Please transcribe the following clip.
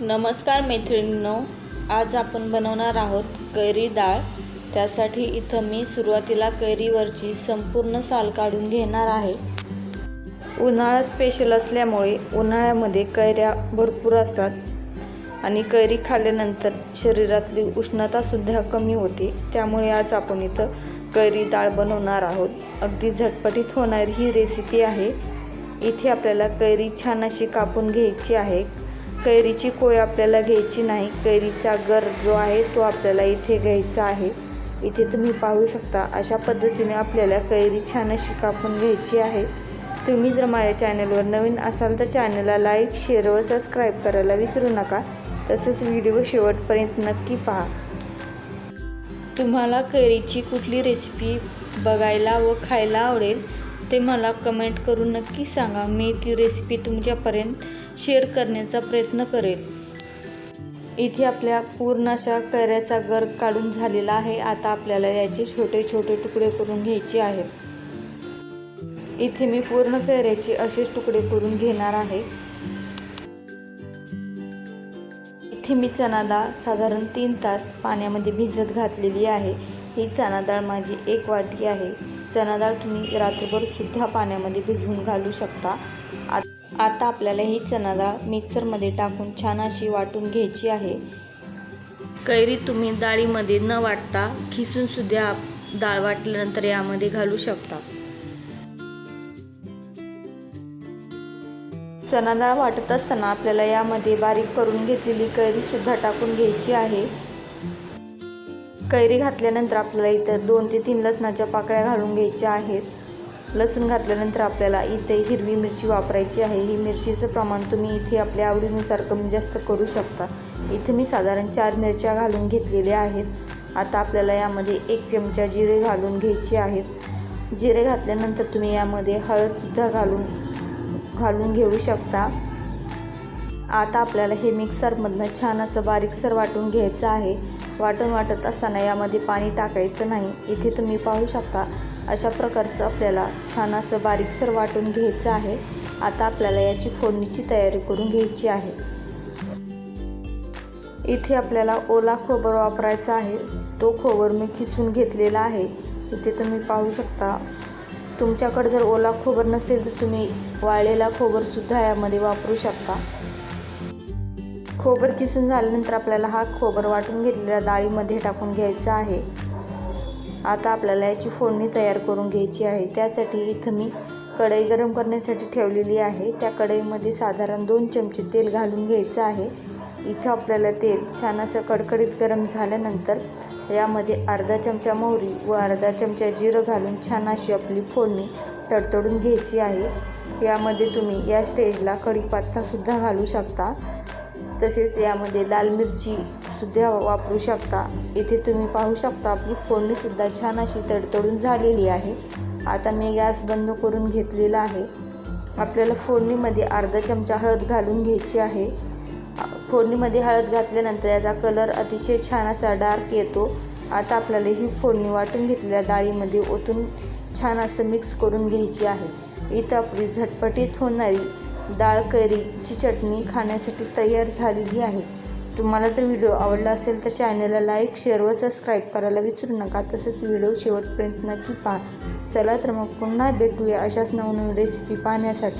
नमस्कार मैत्रिणींनो आज आपण बनवणार आहोत कैरी डाळ. त्यासाठी इथं मी सुरुवातीला कैरीवरची संपूर्ण साल काढून घेणार आहे. उन्हाळा स्पेशल असल्यामुळे उन्हाळ्यामध्ये कैऱ्या भरपूर असतात आणि कैरी खाल्ल्यानंतर शरीरातली उष्णतासुद्धा कमी होते. त्यामुळे आज आपण इथं कैरी डाळ बनवणार आहोत. अगदी झटपटीत होणारी ही रेसिपी आहे. इथे आपल्याला कैरी छान अशी कापून घ्यायची आहे. कैरीची कोय आपल्याला घ्यायची नाही. कैरीचा गर जो आहे तो आपल्याला इथे घ्यायचा आहे. इथे तुम्ही पाहू शकता अशा पद्धतीने आपल्याला कैरी छान अशी कापून घ्यायची आहे. तुम्ही जर माझ्या चॅनलवर नवीन असाल तर चॅनलला लाईक शेअर व सबस्क्राईब करायला विसरू नका. तसंच व्हिडिओ शेवटपर्यंत नक्की पहा. तुम्हाला कैरीची कुठली रेसिपी बघायला व खायला आवडेल ते मला कमेंट करून नक्की सांगा. मी ती रेसिपी तुमच्यापर्यंत शेअर करण्याचा प्रयत्न करेल. इथे आपल्या पूर्ण अशा कैऱ्याचा गर काढून झालेला आहे. आता आपल्याला याचे छोटे छोटे तुकडे करून घ्यायचे आहेत. इथे मी पूर्ण कैऱ्याचे असेच तुकडे करून घेणार आहे. इथे मी चना डाळ साधारण तीन तास पाण्यामध्ये भिजत घातलेली आहे. ही चना डाळ माझी एक वाटी आहे. चना डाळ तुम्ही रात्रभर सुद्धा पाण्यामध्ये भिजवून घालू शकता. आता आपल्याला ही चना डाळ मिक्सरमध्ये टाकून छान अशी वाटून घ्यायची आहे. कैरी तुम्ही डाळीमध्ये न वाटता खिसून सुद्धा डाळ वाटल्यानंतर यामध्ये घालू शकता. चना डाळ वाटत असताना आपल्याला यामध्ये बारीक करून घेतलेली कैरी सुद्धा टाकून घ्यायची आहे. कैरी घातल्यानंतर आपल्याला इथं दोन ते तीन लसणाच्या पाकळ्या घालून घ्यायच्या आहेत. लसूण घातल्यानंतर आपल्याला इथे हिरवी मिरची वापरायची आहे. ही मिरचीचं प्रमाण तुम्ही इथे आपल्या आवडीनुसार कमी जास्त करू शकता. इथे मी साधारण चार मिरच्या घालून घेतलेल्या आहेत. आता आपल्याला यामध्ये एक चमचा जिरे घालून घ्यायचे आहेत. जिरे घातल्यानंतर तुम्ही यामध्ये हळदसुद्धा घालून घालून घेऊ शकता. आता आपल्याला हे मिक्सरमधनं छान असं बारीकसर वाटून घ्यायचं आहे. वाटून वाटत असताना यामध्ये पाणी टाकायचं नाही. इथे तुम्ही पाहू शकता अशा प्रकारचं आपल्याला छान असं बारीकसर वाटून घ्यायचं आहे. आता आपल्याला याची फोडणीची तयारी करून घ्यायची आहे. इथे आपल्याला ओला खोबर वापरायचा आहे. तो खोबर मी खिसून घेतलेला आहे. इथे तुम्ही पाहू शकता तुमच्याकडे जर ओला खोबर नसेल तर तुम्ही वाळलेला खोबरसुद्धा यामध्ये वापरू शकता. खोबर किसून झाल्यानंतर आपल्याला हा खोबर वाटून घेतलेल्या डाळीमध्ये टाकून घ्यायचा आहे. आता आपल्याला याची फोडणी तयार करून घ्यायची आहे. त्यासाठी इथं मी कढई गरम करण्यासाठी ठेवलेली आहे. त्या कढईमध्ये साधारण दोन चमचे तेल घालून घ्यायचं आहे. इथं आपल्याला तेल छान असं कडकडीत गरम झाल्यानंतर यामध्ये अर्धा चमचा मोहरी व अर्धा चमचा जिरं घालून छान अशी आपली फोडणी तडतडून घ्यायची आहे. यामध्ये तुम्ही या स्टेजला कढीपत्तासुद्धा घालू शकता. तसेच यामध्ये लाल मिरचीसुद्धा वापरू शकता. इथे तुम्ही पाहू शकता आपली फोडणीसुद्धा छान अशी तडतडून झालेली आहे. आता मी गॅस बंद करून घेतलेला आहे. आपल्याला फोडणीमध्ये अर्धा चमचा हळद घालून घ्यायची आहे. फोडणीमध्ये हळद घातल्यानंतर याचा कलर अतिशय छान असा डार्क येतो. आता आपल्याला ही फोडणी वाटून घेतलेल्या डाळीमध्ये ओतून छान असं मिक्स करून घ्यायची आहे. इथं आपली झटपटीत होणारी डाळ करीची चटणी खाण्यासाठी तयार झालेली आहे. तुम्हाला तर व्हिडिओ आवडला असेल तर चॅनलला लाईक शेअर व सबस्क्राईब करायला विसरू नका. तसंच व्हिडिओ शेवटपर्यंत नक्की पहा. चला तर मग पुन्हा भेटूया अशाच नवनवीन रेसिपी पाहण्यासाठी.